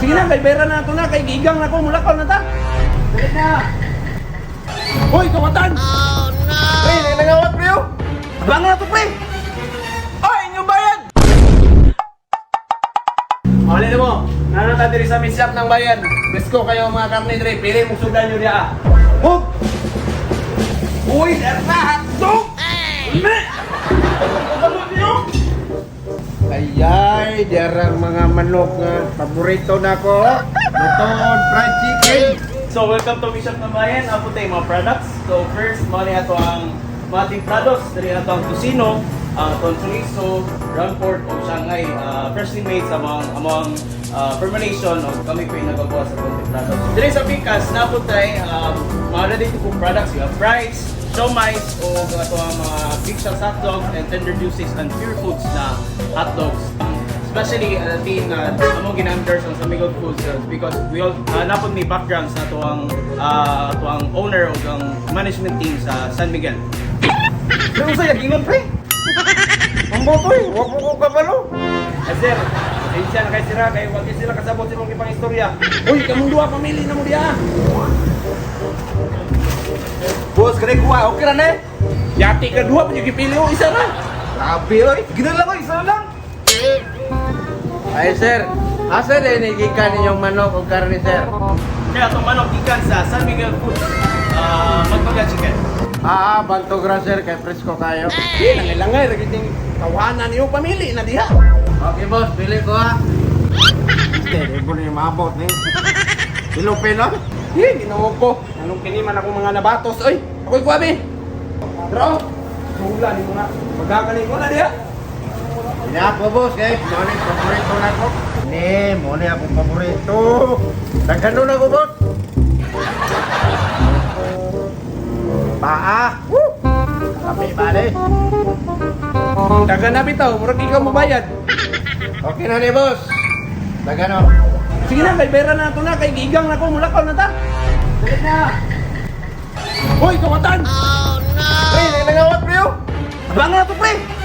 Sige na, kay Bera na ito na, kay Gigang na ko, mulakaw na ta. Dali na. Hoy, kawatan! Pre, nangawat pre oh. Abangan na to, pre! Oy, inyong bayad! Mali na mo, nanon ta diri sa misyap ng bayan. Besko kayo mga karne diri, pili mo sudan nyo diya. Hug! Uy, derna, hatdog! Ayay, diarang mga manok nga paborito na ko. Luton, fried chicken. So, welcome to Bishop ng Bayan. Ako tayo mga products. So, first, mali ato ang mga ating products. Dari ato ang tusino, ang uh, chorizo, ground pork, o Shanghai. Uh, freshly made sa among, among uh, fermentation o kami po yung nagagawa sa konting products. Dari sa Pikas, na po tayo um, mga ready to cook products. You have fries, siomais, o ato ang mga big shots hot dogs, and tender juices, and pure foods na hot dogs. Um, especially uh, team na among ginamders sa Miguel Foods uh, because we all uh, napod may background sa tuwang uh, tuwang owner o ang management team sa San Miguel. Pero sa yagingon pre. Ang boto eh, wag mo ko kabalo. Eh sir, pasensya na kay sira kay wag sila kasabot sa mong ipang istorya. Uy, kamong duha pamili na mo diha. Boss, kani kuha, okay ra na eh. Yati ka duha pa yung gipili o isa na. Grabe oy. Gina lang oy, isa na lang. Ay sir, asa din igikan ninyong manok o karne sir? Kaya itong manok ikan sa San Miguel Foods. Uh, magbaga chicken. Ah, bantogra sir, kay presko kayo. Di nangilangay ragiting tawanan niyo pamili na diha. Okay boss, pili ko ha. Hindi, ko na yung maabot ni. Pilupino? Di ginawa ko. Anong kiniman ako mga nabatos oy. Ako'y kuwabi. Bro, sula ni mo na. Magkakaling ko na diha. Hindi ako boss, eh. Mo ni paborito na ko. Ni, mo ni akong paborito. Nagkano na ko boss. Paa. Woo! Kami bale. Daga na bitaw, murag ikaw mabayad. Okay na ni boss. Nagano? Sige na, kay Bera na ito na, kay Gigang na ko, mulakaw na ta. Dali na. Hoy, kawatan! Pre, nangawat pre oh. Abangan na to, pre!